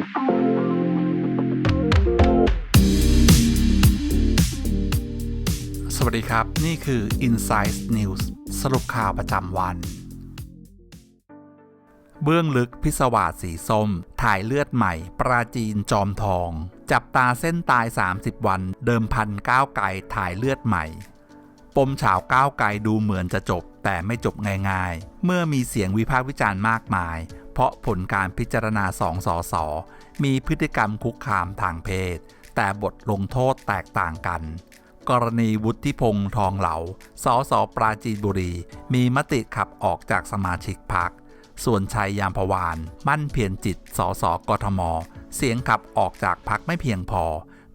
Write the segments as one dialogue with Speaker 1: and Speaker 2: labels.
Speaker 1: สวัสดีครับ นี่คือ Inside News สรุปข่าวประจำวัน เบื้องลึกพิศวาสสีส้ม ถ่ายเลือดใหม่ ปราจีนจอมทอง จับตาเส้นตาย 30 วัน เดิมพันก้าวไกลถ่ายเลือดใหม่ ปมเฉาวก้าวไกลดูเหมือนจะจบ แต่ไม่จบง่ายๆ เมื่อมีเสียงวิพากษ์วิจารณ์มากมาย เพราะผลการพิจารณาสองสอสอมีพฤติกรรมคุกคามทางเพศ แต่บทลงโทษแตกต่างกัน กรณีวุฒิพงษ์ทองเหลาสสปราจีนบุรี มีมติขับออกจากสมาชิกพักส่วนชัยยามพวาน มั่นเพียรจิตสสกทม เสียงขับออกจากพักไม่เพียงพอ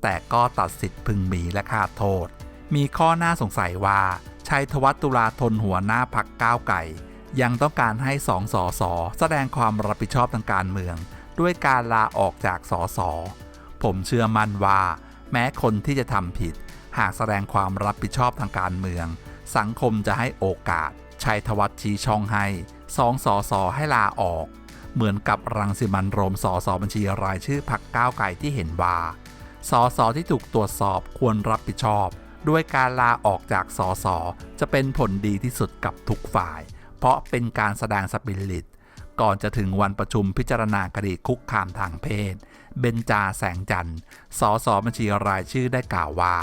Speaker 1: แต่ก็ตัดสิทธิ์พึงมีและขาดโทษ มีข้อน่าสงสัยว่า ชัยธวัฒตุลาธนหัวหน้าพักก้าวไก่ ยังต้องการให้สองสอสอแสดงความรับผิดชอบทางการเมือง ด้วยการลาออกจากสอสอผมเชื่อมั่นว่า แม้คนที่จะทำผิด หากแสดงความรับผิดชอบทางการเมือง สังคมจะให้โอกาสชัยธวัฒน์ชี้ช่องให้สองสอสอให้ลาออก เหมือนกับรังสิมันโรมสอสอบัญชีรายชื่อพักก้าวไกลที่เห็นว่าสอสอที่ถูกตรวจสอบควรรับผิดชอบ ด้วยการลาออกจากสอสอจะเป็นผลดีที่สุดกับทุกฝ่าย เพราะเป็นการแสดงสปิริต ก่อนจะถึงวันประชุมพิจารณาคดีคุกคามทางเพศ เบนจาแสงจันทร์สอสอบัญชีรายชื่อได้กล่าวว่า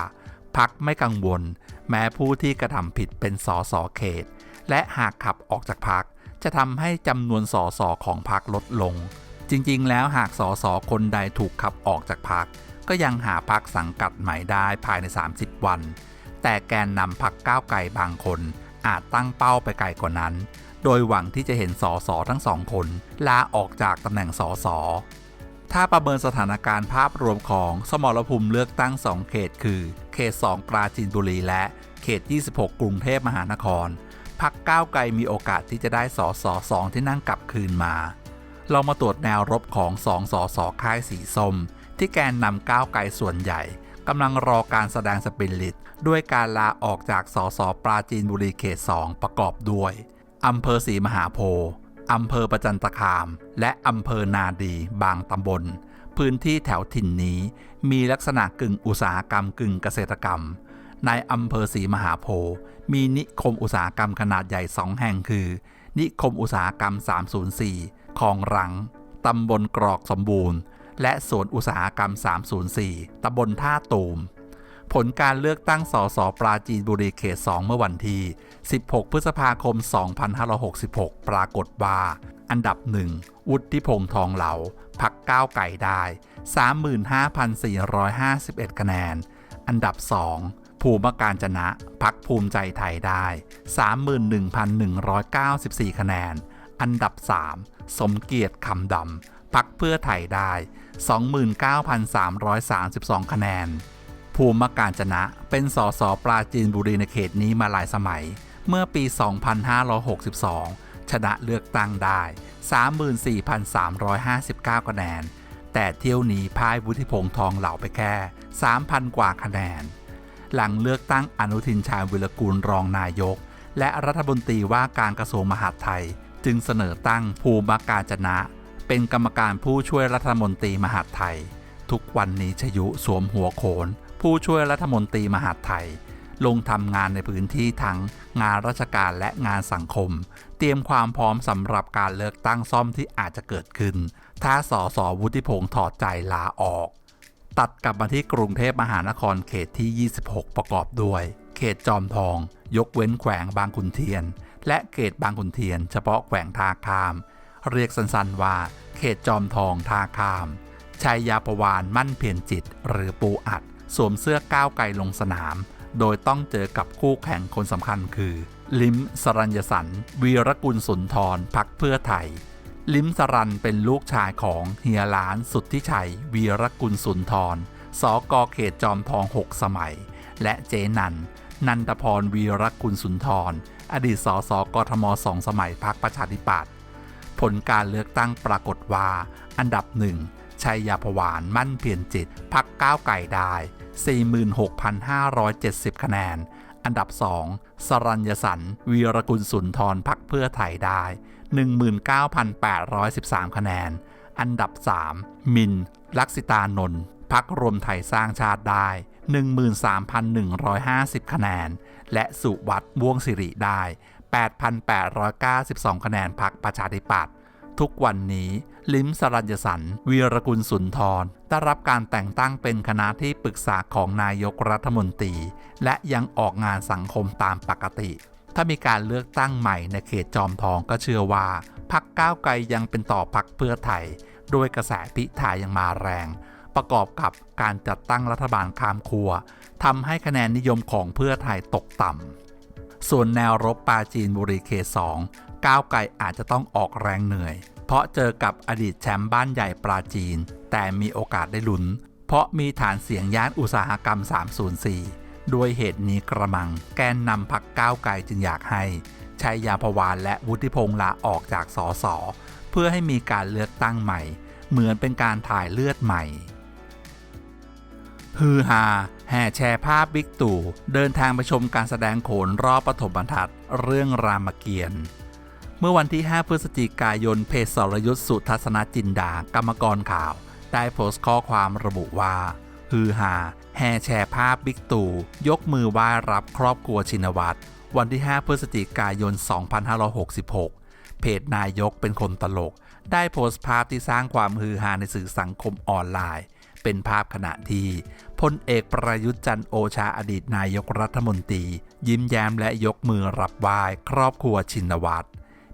Speaker 1: พักไม่กังวล แม้ผู้ที่กระทำผิดเป็นสอสอเขต และหากขับออกจากพักจะทำให้จำนวนสอสอของพักลดลง จริงๆ แล้วหากสอสอคนใดถูกขับออกจากพักก็ยังหาพักสังกัดใหม่ได้ภายใน 30 วัน แต่แกนนำพักก้าวไกลบางคน อาจตั้งเป้าไปไกลกว่านั้น โดยหวังที่จะเห็นสอสอทั้งสองคนลาออกจากตำแหน่งสอสอถ้าประเมินสถานการณ์ภาพรวมของสมรภูมิเลือกตั้ง 2 เขตคือ เขต 2 ปราจีนบุรีและเขต 26 กรุงเทพมหานครพักก้าวไกลมีโอกาสที่จะได้สอสอสองที่นั่งกลับคืนมา เรามาตรวจแนวรบของสองสอสอค่ายสีส้ม ที่แกนนำก้าวไกลส่วนใหญ่ กำลังรอการแสดงสปิริตด้วยการลาออกจากสสปราจีนบุรีเขต 2 ประกอบด้วยอำเภอศรีมหาโพธิ์อำเภอประจันตคาม และอำเภอนาดีบางตำบล พื้นที่แถวถิ่นนี้ มีลักษณะกึ่งอุตสาหกรรมกึ่งเกษตรกรรม ในอำเภอศรีมหาโพธิ์มีนิคมอุตสาหกรรมขนาดใหญ่สองแห่งคือ นิคมอุตสาหกรรม 304คลองรังตำบลกรอกสมบูรณ์ และสวนอุตสาหกรรม 304 ตำบลท่าตูม ผลการเลือกตั้งสสปราจีนบุรีเขต 2 เมื่อวันที่ 16 พฤษภาคม 2566 ปรากฏว่า อันดับ1วุฒิพงษ์ทองเหลา พักก้าวไก่ได้ 35,451 คะแนน อันดับ 2 ภูมิการจนะ พักภูมิใจไทยได้ 31,194 คะแนน อันดับ 3 สมเกียรติคำดำ พักเพื่อไทยได้ 29,332 คะแนน ภูมิการจนะเป็นสสปราจีนบุรีในเขตนี้มาหลายสมัย เมื่อปี 2562 ชนะเลือกตั้งได้ 34,359 คะแนน แต่เที่ยวนี้พ่ายวุฒิพงษ์ทองเหล่าไปแค่ 3,000 กว่าคะแนน หลังเลือกตั้งอนุทินชาญวิรกูลรองนายก และรัฐมนตรีว่าการกระทรวงมหาดไทย จึงเสนอตั้งภูมิการจนะ เป็นกรรมการผู้ช่วยรัฐมนตรีมหาดไทย ทุกวันนี้ชยุสวมหัวโขน ผู้ช่วยรัฐมนตรีมหาดไทย ลงทำงานในพื้นที่ทั้งงานราชการและงานสังคม เตรียมความพร้อมสำหรับการเลือกตั้งซ่อมที่อาจจะเกิดขึ้น ถ้าสสวุฒิพงษ์ถอดใจลาออก ตัดกลับมาที่กรุงเทพมหานครเขตที่ 26 ประกอบด้วย เขตจอมทอง ยกเว้นแขวงบางขุนเทียน และเขตบางขุนเทียน เฉพาะแขวงท่าข้าม เรียกสั้นๆว่า เขตจอมทองท่าขาม ชัยยาประวานมั่นเพียรจิต หรือปูอัด สวมเสื้อก้าวไกลลงสนาม โดยต้องเจอกับคู่แข่งคนสำคัญคือ ลิมสรัญญสัน วีรกุลสุนทรพักเพื่อไทย ลิมสรันเป็นลูกชายของเฮียล้านสุที่ชัย วีรกุลสุนทร สกเขตจอมทอง6สมัย และเจนันนันทพรวีรกุลสุนทร อดีตสสกทมสองสมัยพักประชาธิปัตย์ ผลการเลือกตั้งปรากฏว่า อันดับหนึ่งชัยยาพวานมั่นเพียรจิตพักก้าวไก่ได้ 46,570 คะแนน อันดับ 2 สรัญญสันวีรกุลสุนทรพักเพื่อไทยได้ 19,813 คะแนน อันดับ 3 มิน ลักษิตานนท์พักรวมไทยสร้างชาติได้ 13,150 คะแนน และสุวัตม่วงสิริได้ 8,892 คะแนนพักประชาธิปัตย์ทุกวันนี้ลิมสรัญญสันวีรกุลสุนทรได้รับการแต่งตั้งเป็นคณะที่ปรึกษาของนายกรัฐมนตรี และยังออกงานสังคมตามปกติ ถ้ามีการเลือกตั้งใหม่ในเขตจอมทองก็เชื่อว่าพักก้าวไกลยังเป็นต่อพักเพื่อไทย โดยกระแสพิธายังมาแรง ประกอบกับการจัดตั้งรัฐบาลข้ามครัวทำให้คะแนนนิยมของเพื่อไทยตกต่ำ ส่วนแนวรบปาจีนบุรีเขตสองก้าวไกลอาจจะต้องออกแรงเหนื่อย เพราะเจอกับอดีตแชมป์บ้านใหญ่ปราจีน แต่มีโอกาสได้ลุ้น เพราะมีฐานเสียงย่านอุตสาหกรรม 304 ด้วยเหตุนี้กระมัง แกนนำพักก้าวไกลจึงอยากให้ชัยยาพวานและวุฒิพงษ์ลาออกจากสสเพื่อให้มีการเลือกตั้งใหม่ เหมือนเป็นการถ่ายเลือดใหม่ฮือฮา แห่แชร์ภาพบิ๊กตู่ เดินทางไปชมการแสดงโขนรอบปฐมบรรทัดเรื่องรามเกียรติ์เมื่อวันที่ 5 พฤศจิกายน เพจสรยุทธสุทัศนจินดา กรรมกรข่าว ได้โพสต์ข้อความระบุว่า ฮือฮาแห่แชร์ภาพบิ๊กตู่ ยกมือไหว้รับครอบครัวชินวัตรวันที่ 5 พฤศจิกายน 2566 เพจนายกเป็นคนตลก ได้โพสต์ภาพที่สร้างความฮือฮาในสื่อสังคมออนไลน์ เป็นภาพขณะที่พลเอกประยุทธ์จันโอชาอดีตนายกรัฐมนตรี ยิ้มแย้มและยกมือรับไหว้ครอบครัวชินวัตร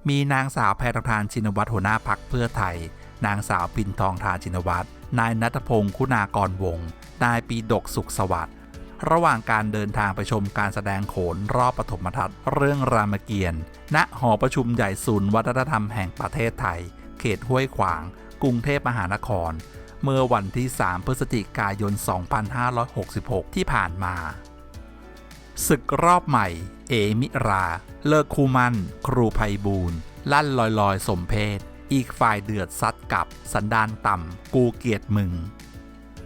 Speaker 1: มีนางสาวแพทองทานชินวัตรหัวหน้าพักเพื่อไทย นางสาวปินทองทานชินวัตรนายนัทพงศ์คุณากรวงศ์นายปีดกสุขสวัสดิ์ระหว่างการเดินทางไปชมการแสดงโขนรอบปฐมทัศน์เรื่องรามเกียรติ์ณหอประชุมใหญ่ศูนย์วัฒนธรรมแห่งประเทศไทย เขตห้วยขวาง กรุงเทพมหานคร เมื่อวันที่ 3 พฤศจิกายน 2566 ที่ผ่านมา ศึกรอบใหม่ เอมิรา เลิกคูมัน ครูภัยบูรณ์ลั่นลอยลอยๆสมเพศ อีกฝ่ายเดือดซัดกับสันดานต่ำ กูเกียรติมึง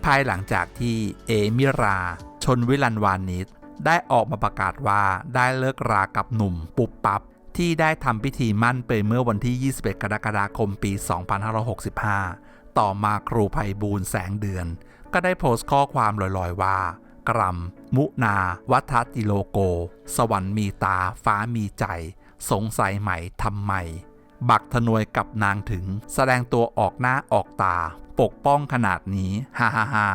Speaker 1: ภายหลังจากที่เอมิรา ชนวิลันวานิชได้ออกมาประกาศว่าได้เลิกรากับหนุ่มปุบปับที่ได้ทำพิธีมั่นไปเมื่อวันที่ 21 กรกฎาคมปี 2565 ต่อมาครูภัยบูลแสงเดือน ก็ได้โพสต์ข้อความลอยๆว่ากรัม มุนา วัฒติโลโก สวรรค์มีตา ฟ้ามีใจ สงสัยไหมทำไม บักทนวยกับนางถึง แสดงตัวออกหน้าออกตา ปกป้องขนาดนี้ฮ่าฮ่าฮ่า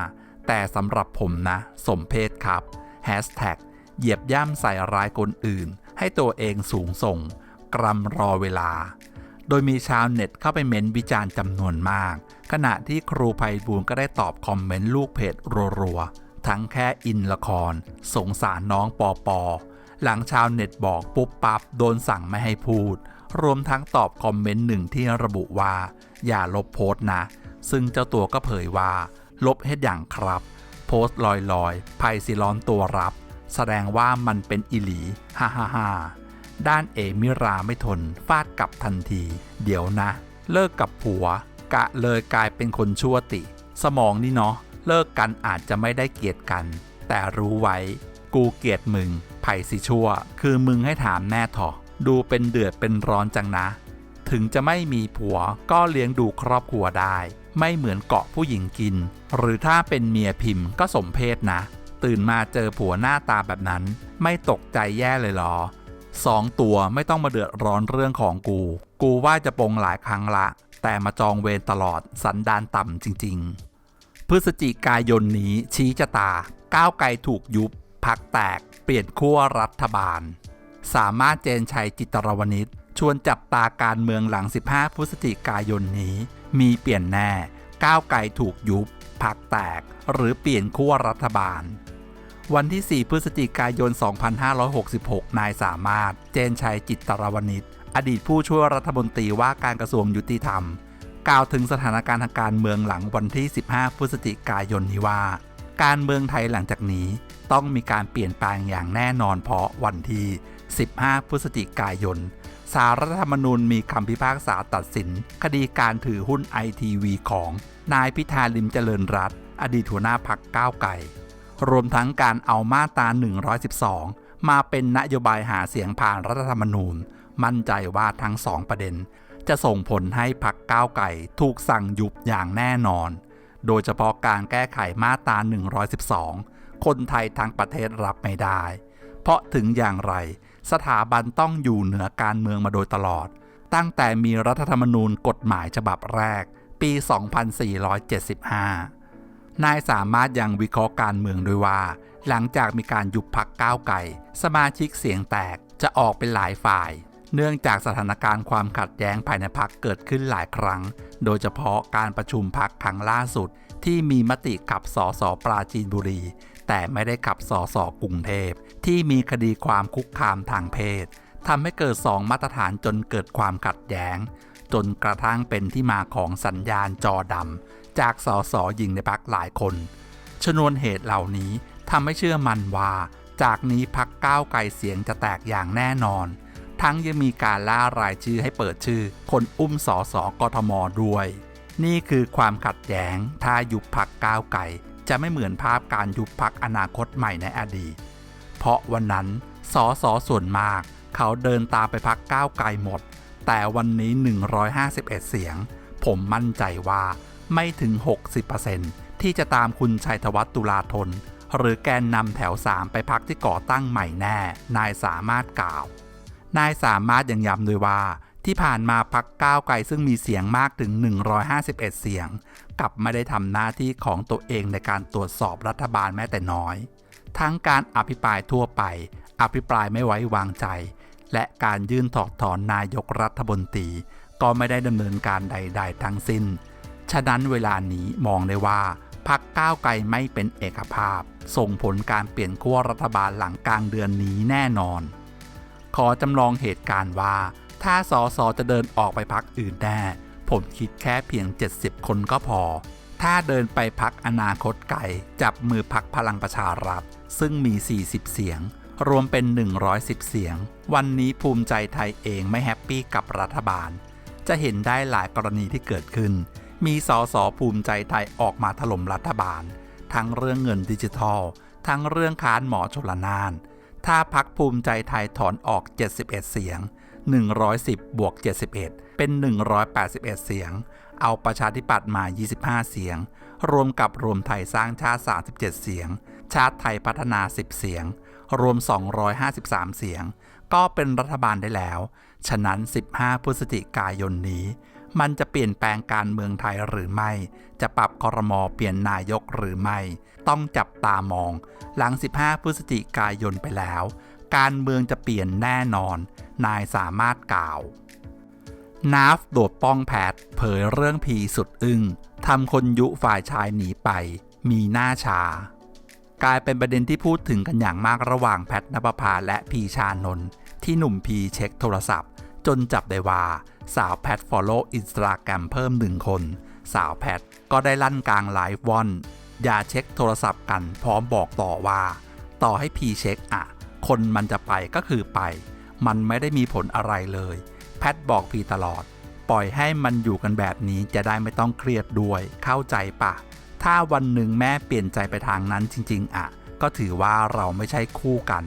Speaker 1: แต่สำหรับผมนะ สมเพศครับแฮชแท็กเหยียบย่ำใส่ร้ายคนอื่น ให้ตัวเองสูงส่ง กรัมรอเวลา โดยมีชาวเน็ตเข้าไปเม้นวิจารณ์จำนวนมาก ขณะที่ครูภัยบูลก็ได้ตอบคอมเมนต์ลูกเพจรัวๆ ทั้งแค่อินละคร สงสารน้องปอปอ หลังชาวเน็ตบอกปุ๊บปับโดนสั่งไม่ให้พูด รวมทั้งตอบคอมเมนต์หนึ่งที่ระบุว่า อย่าลบโพสต์นะ ซึ่งเจ้าตัวก็เผยว่า ลบเฮ็ดอย่างครับ โพสต์ลอยๆไพศิร้อนตัวรับ แสดงว่ามันเป็นอิหลีฮ่าฮ่าฮ่า ด้านเอมิราไม่ทน ฟาดกลับทันที เดี๋ยวนะ เลิกกับผัว กะเลยกลายเป็นคนชั่วติ สมองนี่เนาะ เลิกกันอาจจะไม่ได้เกลียดกัน แต่รู้ไว้ กูเกลียดมึง ไผ่สิชั่ว คือมึงให้ถามแน่เถอะดูเป็นเดือดเป็นร้อนจังนะ ถึงจะไม่มีผัวก็เลี้ยงดูครอบครัวได้ ไม่เหมือนเกาะผู้หญิงกิน หรือถ้าเป็นเมียพิมพ์ก็สมเพศนะ ตื่นมาเจอผัวหน้าตาแบบนั้น ไม่ตกใจแย่เลยหรอ สองตัวไม่ต้องมาเดือดร้อนเรื่องของกู กูว่าจะปรงหลายครั้งละ แต่มาจองเวรตลอดสันดานต่ำจริง ๆ พฤศจิกายนนี้ชี้ชะตา ก้าวไกลถูกยุบ พักแตก เปลี่ยนขั้วรัฐบาล สามารถเจนชัยจิตรวณิชชวนจับตาการเมืองหลัง 15 พฤศจิกายนนี้ มีเปลี่ยนแน่ ก้าวไกลถูกยุบ พักแตก หรือเปลี่ยนขั้วรัฐบาล วันที่ 4 พฤศจิกายน 2566 นายสามารถ เจนชัยจิตตรวณิชอดีตผู้ช่วยรัฐมนตรีว่าการกระทรวงยุติธรรม กล่าวถึงสถานการณ์ทางการเมืองหลังวันที่ 15 พฤศจิกายนนี้ว่า การเมืองไทยหลังจากนี้ต้องมีการเปลี่ยนแปลงอย่างแน่นอนเพราะวันที่ 15 พฤศจิกายนสารรัฐธรรมนูญมีคำพิพากษาตัดสิน คดีการถือหุ้นไอทีวีของ นายพิธาลิมเจริญรัตอดีตหัวหน้าพักก้าวไก่ รวมทั้งการเอามาตรา 112 มาเป็นนโยบายหาเสียงผ่านรัฐธรรมนูญ มั่นใจว่าทั้งสองประเด็น จะส่งผลให้พักก้าวไก่ถูกสั่งยุบอย่างแน่นอน โดยเฉพาะการแก้ไขมาตรา 112 คนไทยทั้งประเทศรับไม่ได้ เพราะถึงอย่างไร สถาบันต้องอยู่เหนือการเมืองมาโดยตลอด ตั้งแต่มีรัฐธรรมนูญกฎหมายฉบับแรก ปี 2475 นายสามารถยังวิเคราะห์การเมืองด้วยว่า หลังจากมีการยุบพักก้าวไก่สมาชิกเสียงแตกจะออกเป็นหลายฝ่าย เนื่องจากสถานการณ์ความขัดแย้งภายในพักเกิดขึ้นหลายครั้ง โดยเฉพาะการประชุมพักครั้งล่าสุด ที่มีมติขับสอสอปราจีนบุรี แต่ไม่ได้ขับสอสอกรุงเทพ ที่มีคดีความคุกคามทางเพศทำให้เกิดสองมาตรฐานจนเกิดความขัดแย้ง จนกระทั่งเป็นที่มาของสัญญาณจอดำ จากสสหญิงในพักหลายคน ชนวนเหตุเหล่านี้ทำให้เชื่อมันว่า จากนี้พักก้าวไกลเสียงจะแตกอย่างแน่นอน ทั้งยังมีการล่ารายชื่อให้เปิดชื่อ คนอุ้มสอสอกทมด้วย นี่คือความขัดแย้งถ้ายุบพักก้าวไกลจะไม่เหมือนภาพการยุบพักอนาคตใหม่ในอดีต เพราะวันนั้นสอสอส่วนมาก เขาเดินตามไปพักก้าวไกลหมด แต่วันนี้ 151 เสียง ผมมั่นใจว่า ไม่ถึง 60%ที่จะตามคุณชัยธวัฒน์ตุลาธน หรือแกนนำแถว 3 ไปพักที่ก่อตั้งใหม่แน่ นายสามารถกล่าว นายสามารถยังย้ำด้วยว่าที่ผ่านมาพักก้าวไกลซึ่งมีเสียงมากถึง 151 เสียง กลับไม่ได้ทำหน้าที่ของตัวเองในการตรวจสอบรัฐบาลแม้แต่น้อย ทั้งการอภิปรายทั่วไป อภิปรายไม่ไว้วางใจ และการยื่นถอดถอนนายกรัฐมนตรีก็ไม่ได้ดำเนินการใด ๆ ทั้งสิ้น ฉะนั้นเวลานี้มองได้ว่าพักก้าวไกลไม่เป็นเอกภาพ ส่งผลการเปลี่ยนขั้วรัฐบาลหลังกลางเดือนนี้แน่นอน ขอจำลองเหตุการณ์ว่า ถ้าสอสอจะเดินออกไปพักอื่นแน่ผมคิดแค่เพียง 70 คนก็พอ ถ้าเดินไปพักอนาคตไกลจับมือพักพลังประชารัฐ ซึ่งมี 40 เสียง รวมเป็น 110 เสียง วันนี้ภูมิใจไทยเองไม่แฮปปี้กับรัฐบาล จะเห็นได้หลายกรณีที่เกิดขึ้น มีสอสอภูมิใจไทยออกมาถล่มรัฐบาล ทั้งเรื่องเงินดิจิทัล ทั้งเรื่องค้านหมอชลนาน ถ้าพักภูมิใจไทยถอนออก 71 เสียง 110 บวก 71 เป็น 181 เสียง เอาประชาธิปัตย์มา 25 เสียง รวมกับรวมไทยสร้างชาติ 37 เสียง ชาติไทยพัฒนา 10 เสียง รวม 253 เสียง ก็เป็นรัฐบาลได้แล้ว ฉะนั้น 15 พฤศจิกายนนี้ มันจะเปลี่ยนแปลงการเมืองไทยหรือไม่ จะปรับคอรมอเปลี่ยนนายกหรือไม่ ต้องจับตามอง หลัง 15 พฤศจิกายนไปแล้ว การเมืองจะเปลี่ยนแน่นอน นายสามารถกล่าวนาฟโดดป้องแพทเผยเรื่องพีสุดอึง้งทำคนยุฝ่ายชายหนีไป มีหน้าชา กลายเป็นประเด็นที่พูดถึงกันอย่างมากระหว่างแพทนภพาและพีชานนท์ที่หนุ่มพีเช็คโทรศัพท์ จนจับได้ว่า สาวแพทฟอลโล่อินสตาแกรมเพิ่มหนึ่งคน สาวแพทก็ได้ลั่นกลางไลฟ์วอน อย่าเช็คโทรศัพท์กันพร้อมบอกต่อว่า ต่อให้พีเช็คอะ คนมันจะไปก็คือไป มันไม่ได้มีผลอะไรเลย แพทบอกพีตลอด ปล่อยให้มันอยู่กันแบบนี้จะได้ไม่ต้องเครียดด้วย เข้าใจปะ ถ้าวันหนึ่งแม่เปลี่ยนใจไปทางนั้นจริง ๆอะก็ถือว่าเราไม่ใช่คู่กัน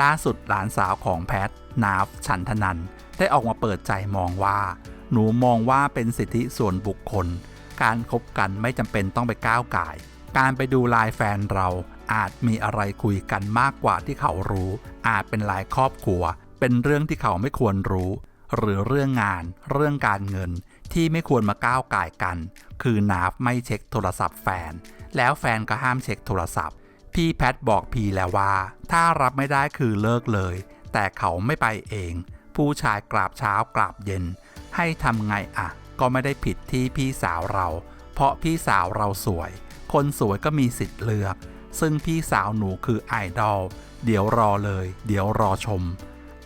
Speaker 1: ล่าสุดหลานสาวของแพท นาฟฉันทนัน ได้ออกมาเปิดใจมองว่า หนูมองว่าเป็นสิทธิส่วนบุคคล การคบกันไม่จำเป็นต้องไปก้าวไก่การไปดูลน์แฟนเราอาจมีอะไรคุยกันมากกว่าที่เขารู้ อาจเป็นลายครอบครัว เป็นเรื่องที่เขาไม่ควรรู้ หรือเรื่องงาน เรื่องการเงินที่ไม่ควรมาก้าวไก่กัน คือนาฟไม่เช็คโทรศัพท์แฟน แล้วแฟนก็ห้ามเช็คโทรศัพท์ พี่แพทบอกพีแล้วว่า ถ้ารับไม่ได้คือเลิกเลย แต่เขาไม่ไปเอง ผู้ชายกราบเช้ากราบเย็น ให้ทำไงอะก็ไม่ได้ผิดที่พี่สาวเรา เพราะพี่สาวเราสวย คนสวยก็มีสิทธิ์เลือก ซึ่งพี่สาวหนูคือไอดอลเดี๋ยวรอเลย เดี๋ยวรอชม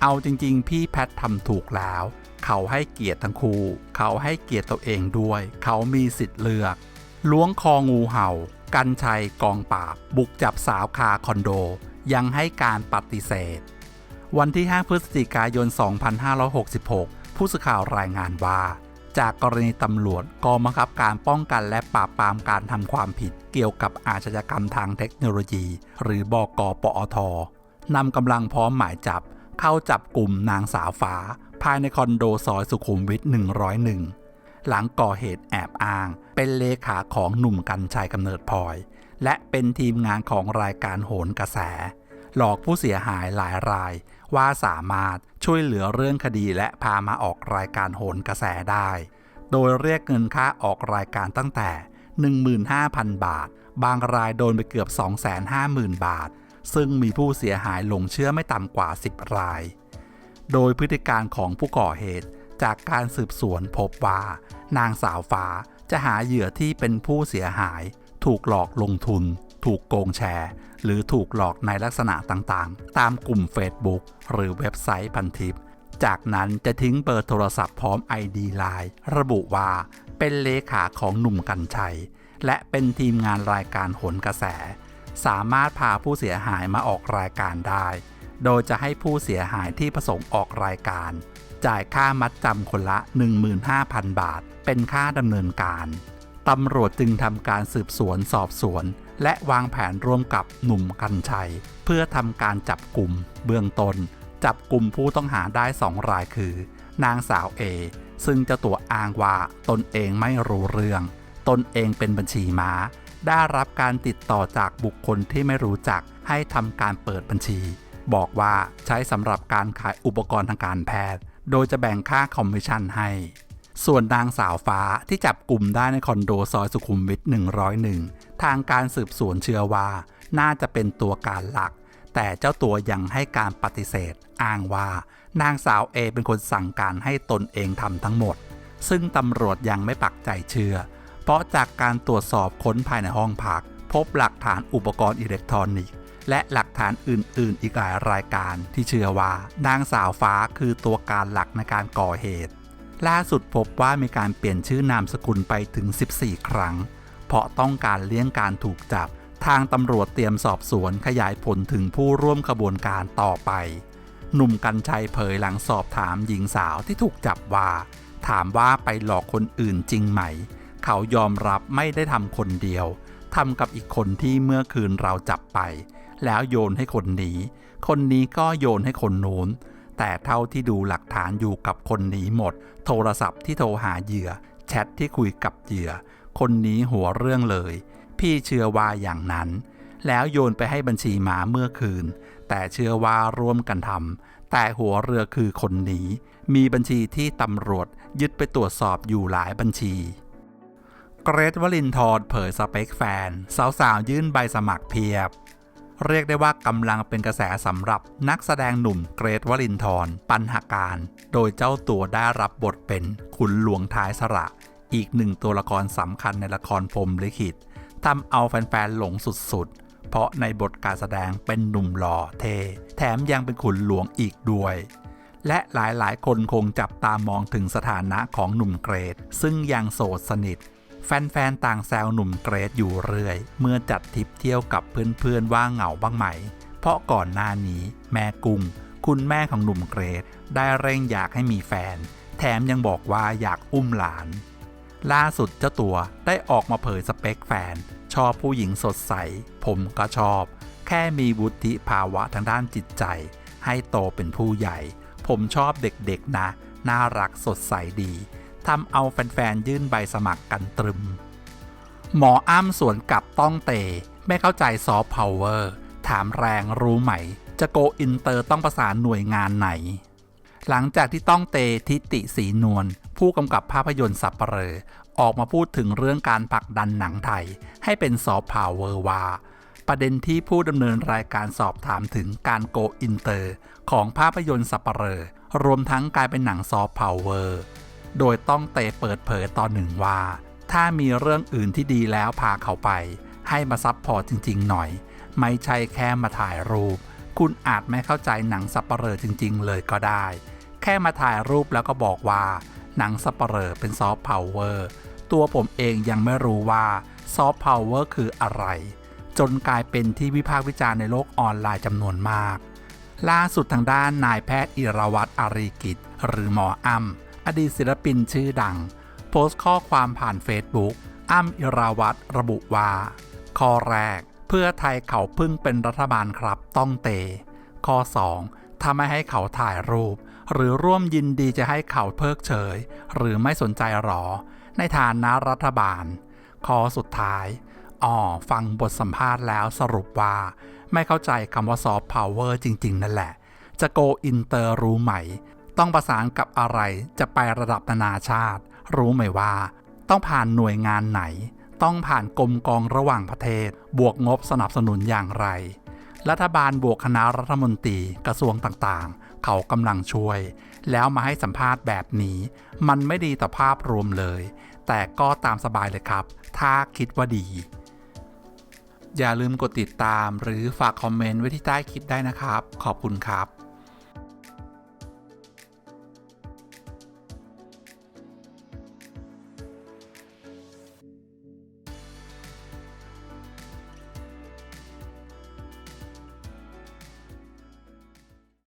Speaker 1: เอาจริงๆ พี่แพททำถูกแล้ว เขาให้เกียรติทั้งคู่ เขาให้เกียรติตัวเองด้วย เขามีสิทธิ์เลือก ล้วงคองูเห่า กันชัยกองปราบ บุกจับสาวคาคอนโด ยังให้การปฏิเสธ วันที่ 5 พฤศจิกายน 2566 ผู้สื่อข่าวรายงานว่า จากกรณีตำรวจกองบังคับการป้องกันและปราบปรามการทำความผิดเกี่ยวกับอาชญากรรมทางเทคโนโลยี หรือบกปอทนำกำลังพร้อมหมายจับ เข้าจับกลุ่มนางสาวฟ้า ภายในคอนโดซอยสุขุมวิท 101 หลังก่อเหตุแอบอ้าง เป็นเลขาของหนุ่มกัญชัยกำเนิดพลอย และเป็นทีมงานของรายการโหนกระแส หลอกผู้เสียหายหลายราย ว่าสามารถช่วยเหลือเรื่องคดีและพามาออกรายการโหนกระแสได้ โดยเรียกเงินค่าออกรายการตั้งแต่ 15,000 บาท บางรายโดนไปเกือบ 250,000 บาท ซึ่งมีผู้เสียหายหลงเชื่อไม่ต่ำกว่า 10 ราย โดยพฤติการของผู้ก่อเหตุจากการสืบสวนพบว่านางสาวฟ้าจะหาเหยื่อที่เป็นผู้เสียหาย ถูกหลอกลงทุน ถูกโกงแชร์ หรือถูกหลอกในลักษณะต่างๆ ตามกลุ่ม Facebook หรือเว็บไซต์พันทิป จากนั้นจะทิ้งเบอร์โทรศัพท์พร้อม ID ไลน์ระบุว่าเป็นเลขาของหนุ่มกัญชัย และเป็นทีมงานรายการหนกระแส สามารถพาผู้เสียหายมาออกรายการได้ โดยจะให้ผู้เสียหายที่ประสงค์ออกรายการ จ่ายค่ามัดจำคนละ 15,000 บาท เป็นค่าดำเนินการตำรวจจึงทำการสืบสวนสอบสวน และวางแผนร่วมกับหนุ่มกัญชัย เพื่อทำการจับกลุ่มเบื้องต้นจับกลุ่มผู้ต้องหาได้สองรายคือ นางสาวเอซึ่งเจ้าตัวอ้างว่าตนเองไม่รู้เรื่อง ตนเองเป็นบัญชีม้า ได้รับการติดต่อจากบุคคลที่ไม่รู้จักให้ทำการเปิดบัญชี บอกว่าใช้สำหรับการขายอุปกรณ์ทางการแพทย์ โดยจะแบ่งค่าคอมมิชชั่นให้ ส่วนนางสาวฟ้าที่จับกลุ่มได้ในคอนโดซอยสุขุมวิท 101 ทางการสืบสวนเชื่อว่าน่าจะเป็นตัวการหลัก แต่เจ้าตัวยังให้การปฏิเสธ อ้างว่า นางสาวเอเป็นคนสั่งการให้ตนเองทำทั้งหมด ซึ่งตำรวจยังไม่ปักใจเชื่อ เพราะจากการตรวจสอบค้นภายในห้องพัก พบหลักฐานอุปกรณ์อิเล็กทรอนิกส์และหลักฐานอื่น ๆ อีกหลายรายการที่เชื่อว่านางสาวฟ้าคือตัวการหลักในการก่อเหตุ ล่าสุดพบว่ามีการเปลี่ยนชื่อนามสกุลไปถึง 14 ครั้ง เพราะต้องการเลี่ยงการถูกจับ ทางตำรวจเตรียมสอบสวนขยายผลถึงผู้ร่วมขบวนการต่อไป หนุ่มกัญชัยเผยหลังสอบถามหญิงสาวที่ถูกจับว่า ถามว่าไปหลอกคนอื่นจริงไหม เขายอมรับไม่ได้ทำคนเดียวทำกับอีกคนที่เมื่อคืนเราจับไป แล้วโยนให้คนนี้ คนนี้ก็โยนให้คนโน้น แต่เท่าที่ดูหลักฐานอยู่กับคนนี้หมด โทรศัพท์ที่โทรหาเหยื่อ แชทที่คุยกับเหยื่อ คนนี้หัวเรื่องเลย พี่เชื่อว่าอย่างนั้น แล้วโยนไปให้บัญชีมาเมื่อคืน แต่เชื่อว่าร่วมกันทำแต่หัวเรือคือคนนี้ มีบัญชีที่ตำรวจยึดไปตรวจสอบอยู่หลายบัญชีเกรทวลินทร์เผยสเปคแฟน สาวๆ ยื่นใบสมัครเพียบ เรียกได้ว่ากำลังเป็นกระแสสำหรับนักแสดงหนุ่มเกรทวลินทร์ปัญหาการ โดยเจ้าตัวได้รับบทเป็นขุนหลวงท้ายสระ อีกหนึ่งตัวละครสำคัญในละครพรมลิขิตทำเอาแฟนๆหลงสุดๆ เพราะในบทการแสดงเป็นหนุ่มหล่อเท่แถมยังเป็นขุนหลวงอีกด้วย และหลายๆ คนคงจับตามองถึงสถานะของหนุ่มเกรด ซึ่งยังโสดสนิท แฟนๆ ต่างแซวหนุ่มเกรดอยู่เรื่อย เมื่อจัดทริปเที่ยวกับเพื่อนๆ ว่าเหงาบ้างไหม เพราะก่อนหน้านี้ แม่กุ้ง คุณแม่ของหนุ่มเกรดได้เร่งอยากให้มีแฟน แถมยังบอกว่าอยากอุ้มหลาน ล่าสุดเจ้าตัวได้ออกมาเผยสเปคแฟน ชอบผู้หญิงสดใส ผมก็ชอบ แค่มีวุฒิภาวะทางด้านจิตใจ ให้โตเป็นผู้ใหญ่ ผมชอบเด็กๆนะ น่ารักสดใสดี ทำเอาแฟนๆ ยื่นใบสมัครกันตรึม หมออ้ำสวนกลับต้องเตไม่เข้าใจซอฟต์พาวเวอร์ ถามแรงรู้ไหม จะโกอินเตอร์ต้องประสานหน่วยงานไหน หลังจากที่ต้องเตทิติสีนวลผู้กำกับภาพยนตร์สับเปลอออกมาพูดถึงเรื่องการผลักดันหนังไทย ให้เป็นซอฟต์พาวเวอร์ว่า ประเด็นที่ผู้ดำเนินรายการสอบถามถึงการโกอินเตอร์ ของภาพยนตร์สับเปลอรวมทั้งกลายเป็นหนังซอฟต์พาวเวอร์ โดยต้องเตเปิดเผยตอนหนึ่งว่า ถ้ามีเรื่องอื่นที่ดีแล้วพาเขาไป ให้มาซับพอร์ตจริง ๆ หน่อย ไม่ใช่แค่มาถ่ายรูป คุณอาจไม่เข้าใจหนังสับเปลอจริง ๆ เลยก็ได้ แค่มาถ่ายรูปแล้วก็บอกว่า หนังสับเปลอเป็นซอฟต์พาวเวอร์ตัวผมเองยังไม่รู้ว่าซอฟต์พาวเวอร์คืออะไร จนกลายเป็นที่วิพากษ์วิจารณ์ในโลกออนไลน์จำนวนมาก ล่าสุดทางด้านนายแพทย์อิรวัตรอารีกิจ หรือหมออ้ำ อดีตศิลปินชื่อดัง โพสต์ข้อความผ่านเฟซบุ๊กอ้ำอิราวัตรระบุว่า ข้อแรก เพื่อไทยเขาพิ่งเป็นรัฐบาลครับต้องเต ข้อ 2 ถ้าไม่ให้เขาถ่ายรูป หรือร่วมยินดีจะให้เขาเพิกเฉย หรือไม่สนใจหรอ ในฐานะรัฐบาล ข้อสุดท้ายอ๋อฟังบทสัมภาษณ์แล้วสรุปว่า ไม่เข้าใจคำว่าซอฟต์พาวเวอร์จริง ๆ นั่นแหละ จะโกอินเตอร์รู้ไหม ต้องประสานกับอะไรจะไประดับนานาชาติ รู้ไหมว่า ต้องผ่านหน่วยงานไหน ต้องผ่านกรมกองระหว่างประเทศ บวกงบสนับสนุนอย่างไร รัฐบาลบวกคณะรัฐมนตรีกระทรวงต่างๆ เขากำลังช่วย แล้วมาให้สัมภาษณ์แบบนี้ มันไม่ดีต่อภาพรวมเลย แต่ก็ตามสบายเลยครับ ถ้าคิดว่าดี อย่าลืมกดติดตามหรือฝากคอมเมนต์ไว้ที่ใต้คลิปได้นะครับ ขอบคุณครับ